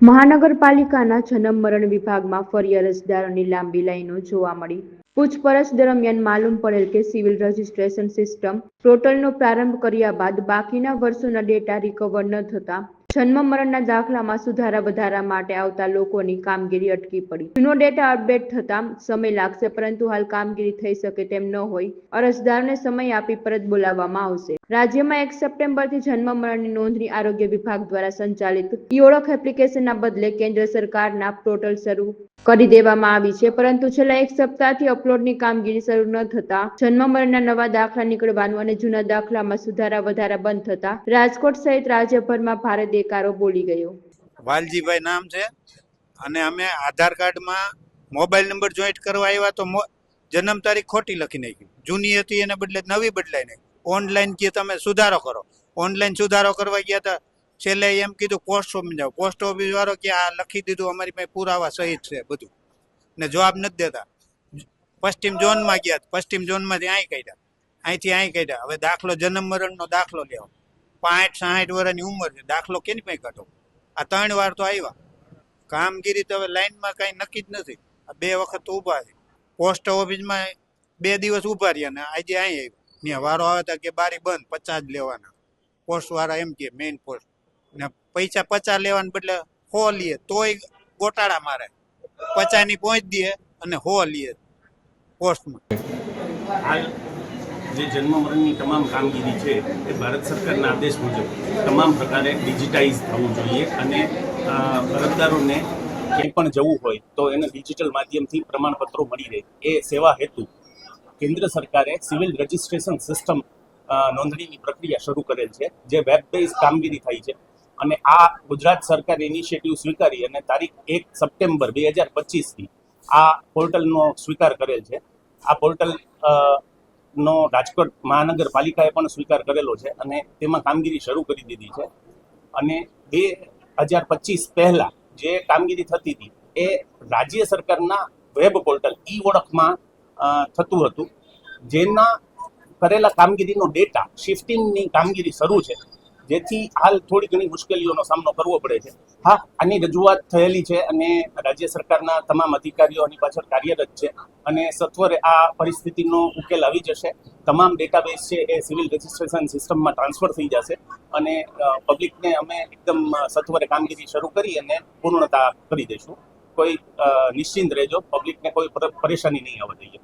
મહાનગરપાલિકાના જન્મ મરણ વિભાગમાં ફરી અરજદારોની લાંબી લાઈનો જોવા મળી. પૂછપરછ દરમિયાન માલુમ પડેલ કે સિવિલ રજિસ્ટ્રેશન સિસ્ટમ પોર્ટલનો પ્રારંભ કર્યા બાદ બાકીના વર્ષોના ડેટા રિકવર ન થતા જન્મ મરણના દાખલામાં સુધારા વધારા માટે આવતા લોકોની કામગીરી અટકી પડી. જૂનો ડેટા અપડેટ થતા સમય લાગશે, પરંતુ હાલ કામગીરી થઈ શકે તેમ ન હોય. અરજદારને સમય આપી પરત બોલાવવામાં આવશે. રાજ્યમાં એક સપ્ટેમ્બરથી જન્મ મરણની નોંધણી આરોગ્ય વિભાગ દ્વારા સંચાલિત ઈ ઓળખ એપ્લિકેશનના બદલે કેન્દ્ર સરકારના પોર્ટલ શરૂ કરી દેવામાં આવી છે. પરંતુ છેલ્લા એક સપ્તાહથી અપલોડની કામગીરી શરૂ ન થતા જન્મ મરણના નવા દાખલા નીકળવાનું અને જૂના દાખલામાં સુધારા વધારા બંધ થતા રાજકોટ સહિત રાજ્યભરમાં ભારે દેકારો બોલી ગયો. વાલજીભાઈ નામ છે. અને અમે આધાર કાર્ડમાં મોબાઈલ નંબર જોઈન્ટ કરવા આવ્યા તો જન્મ તારીખ ખોટી લખી નાખી. જૂની હતી એને બદલે નવી બદલાઈ નાખી. ઓનલાઈન કે તમે સુધારો કરો. ઓનલાઈન સુધારો કરવા ગયા હતા. છેલ્લે એમ કીધું પોસ્ટ ઓફિસ જાઓ. પોસ્ટ ઓફિસ વાળો કે, આ લખી દીધું, અમારી પાસે પુરાવા સહિત છે બધું. ને જવાબ નથી દેતા. પશ્ચિમ ઝોનમાં ગયા. પશ્ચિમ ઝોનમાંથી અહીં કાઢ્યા. અહીંથી અહીં કાઢ્યા. હવે દાખલો, જન્મ મરણનો દાખલો લેવો પાંઠ સાઠ વર્ષની ઉંમર છે. દાખલો કેની પાસે કાઢો? આ ત્રણ વાર તો આવ્યા કામગીરી તો હવે લાઈનમાં કાંઈ નક્કી જ નથી. આ બે વખત ઊભા છે. પોસ્ટ ઓફિસમાં બે દિવસ ઊભા રહ્યા ને આજે અહીં આવ્યા. ત્યાં વારો આવે તો કે બારી બંધ, પચાસ લેવાના. પોસ્ટ વાળા એમ કે મેઇન પોસ્ટ. ને પૈસા પચાસ લેવાને બદલે હો લઈએ તોય ગોટાળા મારે. પચાસની પહોંચ દે અને હો લઈએ પોસ્ટમાં. જે જન્મ મરણની તમામ કામગીરી છે એ ભારત સરકારના આદેશ મુજબ તમામ પ્રકારે ડિજિટાઇઝ થવું જોઈએ અને અરજદારોને ક્યાંય પણ જવું હોય તો એને ડિજિટલ માધ્યમથી પ્રમાણપત્રો મળી રહે. એ સેવા હેતુ કેન્દ્ર સરકારે સિવિલ રજિસ્ટ્રેશન સિસ્ટમ નોંધણીની પ્રક્રિયા શરૂ કરેલ છે, જે વેબ બેઝ કામગીરી થઈ છે. અને આ ગુજરાત સરકારે ઇનિશિયેટિવ સ્વીકારી અને તારીખ એક સપ્ટેમ્બર બે હજાર પચીસથી આ પોર્ટલનો સ્વીકાર કરેલ છે. આ પોર્ટલ નો રાજકોટ મહાનગરપાલિકાએ પણ સ્વીકાર કરેલો છે અને તેમાં કામગીરી શરૂ કરી દીધી છે. અને બે હજાર પચીસ પહેલા જે કામગીરી થતી હતી, એ રાજ્ય સરકારના વેબ પોર્ટલ ઈ ઓળખમાં થતું હતું. જેના કરેલા કામગીરીનો ડેટા, શિફ્ટિંગની કામગીરી શરૂ છે. જેથી હાલ થોડી ઘણી મુશ્કેલીઓનો સામનો કરવો પડે છે. હા, આની રજૂઆત થયેલી છે અને રાજ્ય સરકારના તમામ અધિકારીઓ આની પાછળ કાર્યરત છે અને સત્વરે આ પરિસ્થિતિનો ઉકેલ આવી જશે. તમામ ડેટાબેઝ છે એ સિવિલ રજિસ્ટ્રેશન સિસ્ટમમાં ટ્રાન્સફર થઈ જશે અને પબ્લિકને અમે એકદમ સત્વરે કામગીરી શરૂ કરી અને પૂર્ણતા કરી દઈશું. કોઈ નિશ્ચિંત રહેજો. પબ્લિકને કોઈ પર- પરેશાની નહીં આવવા દઈએ.